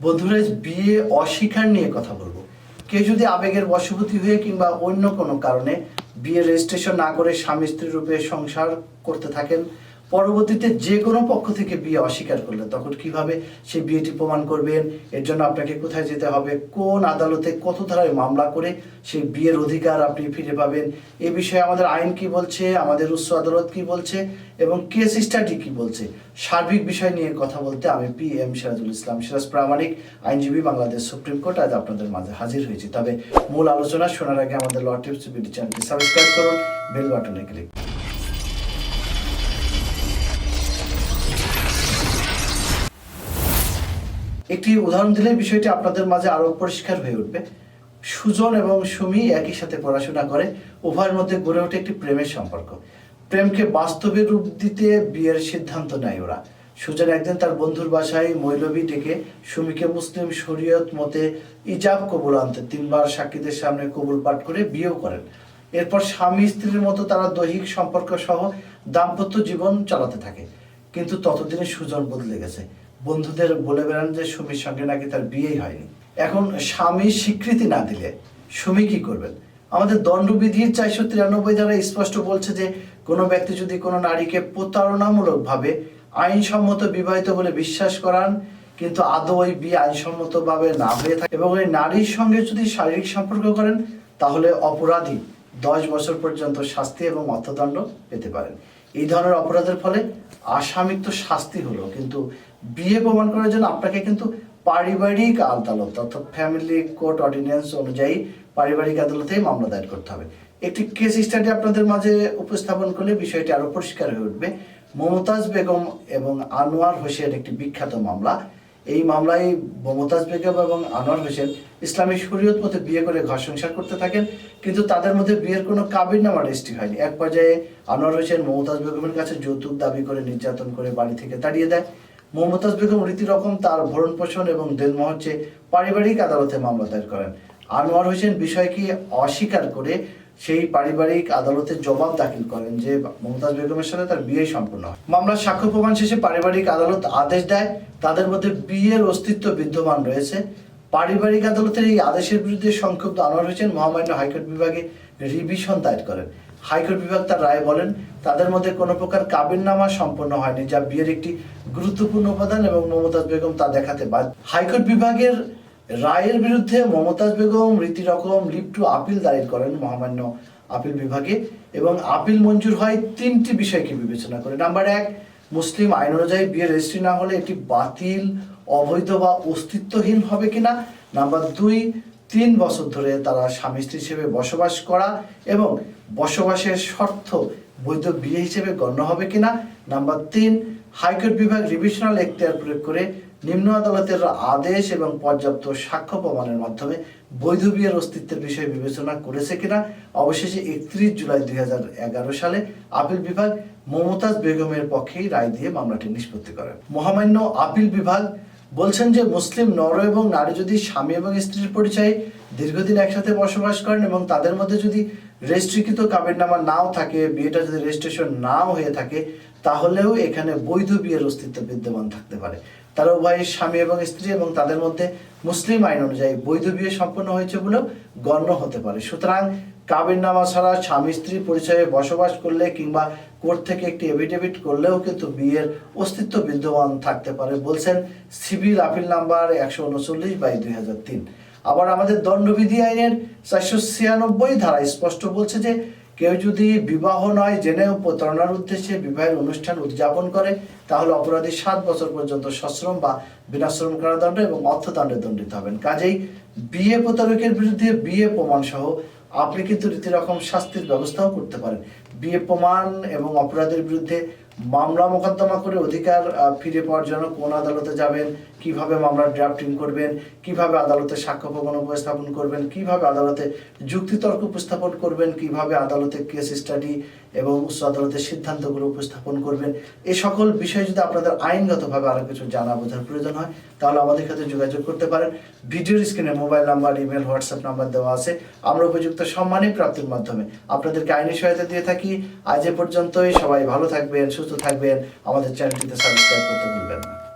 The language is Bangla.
বন্ধুরা, বিয়ে অস্বীকার নিয়ে কথা বলব। কেউ যদি আবেগের বশবতী হয়ে কিংবা অন্য কোনো কারণে বিয়ে রেজিস্ট্রেশন না করে স্বামী স্ত্রী রূপে সংসার করতে থাকেন পরবর্তীতে যে কোনো পক্ষ থেকে বিয়ে অস্বীকার করলে তখন কীভাবে সেই বিয়েটি প্রমাণ করবেন। এর জন্য আপনাকে কোথায় যেতে হবে? কোন আদালতে কত ধারায় মামলা করে সেই বিয়ের অধিকার আপনি ফিরে পাবেন? এ বিষয়ে আমাদের আইন কি বলছে? আমাদের উচ্চ আদালত কি বলছে? এবং কেস স্টাডি কি বলছে? সার্বিক বিষয় নিয়ে কথা বলতে আমি পি এম সিরাজুল ইসলাম সিরাজ প্রামাণিক, আইনজীবী, বাংলাদেশ সুপ্রিম কোর্ট। আজ আপনাদের মাঝে হাজির হয়েছি। তবে মূল আলোচনা শোনার আগে আমাদের ল চ্যানেলটি সাবস্ক্রাইব করুন। বেল বাটনে ক্লিক একটি উদাহরণ দিলে বিষয়টি আপনাদের মাঝে আরও পরিষ্কার হয়ে উঠবে। সুজন এবং সুমি একই সাথে পড়াশোনা করে, উভয়ের মধ্যে গড়ে ওঠে একটি প্রেমের সম্পর্ক। প্রেমকে বাস্তবে রূপ দিতে বিয়ের সিদ্ধান্ত নেয় ওরা। সুজন একদিন তার বন্ধুর বাসায় মৈলবী ডেকে সুমিকে মুসলিম শরীয়ত মতে ইজাব কবুল আনতে তিনবার সাক্ষীদের সামনে কবুল পাঠ করে বিয়েও করেন। এরপর স্বামী স্ত্রীর মতো তারা দৈহিক সম্পর্ক সহ দাম্পত্য জীবন চালাতে থাকে। কিন্তু ততদিনে সুজন বদলে গেছে। বন্ধুদের বলে বেড়ান যে সুমির সঙ্গে নাকি তার বিয়েই হয়নি। এখন স্বামী স্বীকৃতি না দিলে সুমি কি করবেন? আমাদের দণ্ডবিধির চারশো তিরানব্বই দ্বারা স্পষ্ট বলছে যে, কোনো ব্যক্তি যদি কোনো নারীকে প্রতারণামূলক ভাবে আইনসম্মত বিবাহিত বলে বিশ্বাস করান, কিন্তু আদৌ ওই বিয়ে আইনসম্মতভাবে না হয়ে থাকে এবং ওই নারীর সঙ্গে যদি শারীরিক সম্পর্ক করেন, তাহলে অপরাধী দশ বছর পর্যন্ত শাস্তি এবং অর্থদণ্ড পেতে পারেন। এই ধরনের অপরাধের ফলে আসামির তো শাস্তি হলো, কিন্তু বিয়ে প্রমাণ করার জন্য আপনাকে কিন্তু পারিবারিক আদালত অর্থাৎ ফ্যামিলি কোর্ট অর্ডিন্যান্স অনুযায়ী পারিবারিক আদালতেই মামলা দায়ের করতে হবে। একটি কেস স্টাডি আপনাদের মাঝে উপস্থাপন করলে বিষয়টি আরও পরিষ্কার হয়ে উঠবে। মমতাজ বেগম এবং আনোয়ার হোসেন একটি বিখ্যাত মামলা। এই মামলায় মমতাজ বেগম এবং আনোয়ার হোসেন ইসলামী শরীয়ত মতে বিয়ে করে ঘর সংসার করতে থাকেন, কিন্তু তাদের মধ্যে বিয়ের কোনো কাবির নামা রেজিস্ট্রি হয়নি। এক পর্যায়ে আনোয়ার হোসেন মমতাজ বেগমের কাছে যৌতুক দাবি করে নির্যাতন করে বাড়ি থেকে তাড়িয়ে দেয়। মমতাজ বেগম রীতি রকম তার ভরণ পোষণ এবং দেনমোহর চেয়ে পারিবারিক আদালতে মামলা দায়ের করেন। আনোয়ার হোসেন বিষয়কে অস্বীকার করে সেই পারিবারিক আদালতে জবাব দাখিল করেন যে মমতাজ বেগমের সাথে তার বিয়ে সম্পূর্ণ হয়। মামলার সাক্ষ্য প্রমাণ শেষে পারিবারিক আদালত আদেশ দেয়, তাদের মধ্যে বিয়ের অস্তিত্ব বিদ্যমান রয়েছে। পারিবারিক আদালতের এই আদেশের বিরুদ্ধে সংক্ষুব্ধ আনোয়ার হোসেন মহামান্য হাইকোর্ট বিভাগে রিভিশন দায়ের করেন। হাইকোর্ট বিভাগ তার রায় বলেন, তাদের মধ্যে কোনো প্রকার কাবিননামা সম্পন্ন হয়নি, যা বিয়ের একটি গুরুত্বপূর্ণ উপাদান এবং মমতাজ বেগম তা দেখাতে বাধ্য। হাইকোর্ট বিভাগের রায়ের বিরুদ্ধে মমতাজ বেগম, রীতি রকম লিভ টু আপিল দায়ের করেন মহামান্য আপিল বিভাগে এবং আপিল মঞ্জুর হয় তিনটি বিষয়কে বিবেচনা করে। নাম্বার এক, মুসলিম আইন অনুযায়ী বিয়ে রেজিস্ট্রি না হলে এটি বাতিল, অবৈধ বা অস্তিত্বহীন হবে কিনা? নাম্বার দুই, তিন বছর ধরে তারা স্বামী স্ত্রী হিসেবে বসবাস করা এবং বসবাসের শর্ত বৈধ বিয়ে হিসেবে গণ্য হবে কিনা? নাম্বার তিন, হাইকোর্ট বিভাগ রিভিশনাল এখতিয়ার প্রয়োগ করে নিম্ন আদালতের আদেশ এবং পর্যাপ্ত সাক্ষ্য প্রমাণের মাধ্যমে বৈধ বিয়ের অস্তিত্বের বিষয়ে বিবেচনা করেছে কিনা? অবশেষে একত্রিশ জুলাই দুই হাজার এগারো সালে আপিল বিভাগ মমতাজ বেগমের পক্ষেই রায় দিয়ে মামলাটি নিষ্পত্তি করেন মহামান্য আপিল বিভাগ বলছেন যে মুসলিম নর এবং নারী যদি স্বামী এবং স্ত্রীর পরিচয়ে দীর্ঘদিন একসাথে বসবাস করেন এবং তাদের মধ্যে যদি রেজিস্ট্রিকৃত কাবিরনামা নাও থাকে, বিয়েটা যদি রেজিস্ট্রেশন নাও হয়ে থাকে, তাহলেও এখানে বৈধ বিয়ের অস্তিত্ব বিদ্যমান থাকতে পারে। তারা উভয় স্বামী এবং স্ত্রী এবং তাদের মধ্যে মুসলিম আইন অনুযায়ী বৈধ বিয়ে সম্পন্ন হয়েছে বলেও গণ্য হতে পারে। সুতরাং কাবির নামা ছাড়া স্বামী স্ত্রী পরিচয়ে বসবাস করলে কিংবা কোর্ট থেকে একটি এভিডেভিট করলেও কিন্তু বিয়ের অস্তিত্ব বিদ্যমান থাকতে পারে, বলছেন সিভিল আপিল নাম্বার একশো উনচল্লিশ বাই দুই হাজার তিন। আবার আমাদের দণ্ডবিধি আইনের চারশো ছিয়ানব্বই ধারা স্পষ্ট বলছে যে কেউ যদি বিবাহ নয় জেনেও প্রতারণার উদ্দেশ্যে বিবাহের অনুষ্ঠান উদযাপন করে, তাহলে অপরাধী সাত বছর পর্যন্ত সশ্রম বা বিনাশ্রম কারাদণ্ড এবং অর্থদণ্ডে দণ্ডিত হবেন। কাজেই বিয়ে প্রতারকের বিরুদ্ধে বিয়ে প্রমাণ সহ আপনি কিন্তু রীতিরকম শাস্তির ব্যবস্থাও করতে পারেন। বিয়ে প্রমাণ এবং অপরাধের বিরুদ্ধে মামলা মোকদ্দমা করে অধিকার ফিরে পাওয়ার জন্য কোন আদালতে যাবেন, কীভাবে মামলার ড্রাফটিং করবেন, কীভাবে আদালতে সাক্ষ্য প্রমাণ উপস্থাপন করবেন, কীভাবে আদালতে যুক্তিতর্ক উপস্থাপন করবেন, কীভাবে আদালতে কেস স্টাডি এবং উচ্চ আদালতের সিদ্ধান্তগুলো উপস্থাপন করবেন। এই সকল বিষয়ে যদি আপনাদের আইনগতভাবে আরও কিছু জানা বোঝার প্রয়োজন হয়, তাহলে আমাদের সাথে যোগাযোগ করতে পারেন। ভিডিওর স্ক্রিনে mobile number, email, WhatsApp number দেওয়া আছে। আমরা উপযুক্ত সম্মানী প্রাপ্তির মাধ্যমে আপনাদেরকে আইনি সহায়তা দিয়ে থাকি। আজ এ পর্যন্তই। সবাই ভালো থাকবেন, সুস্থ থাকবেন। আমাদের চ্যানেলটিতে সাবস্ক্রাইব করতে ভুলবেন না।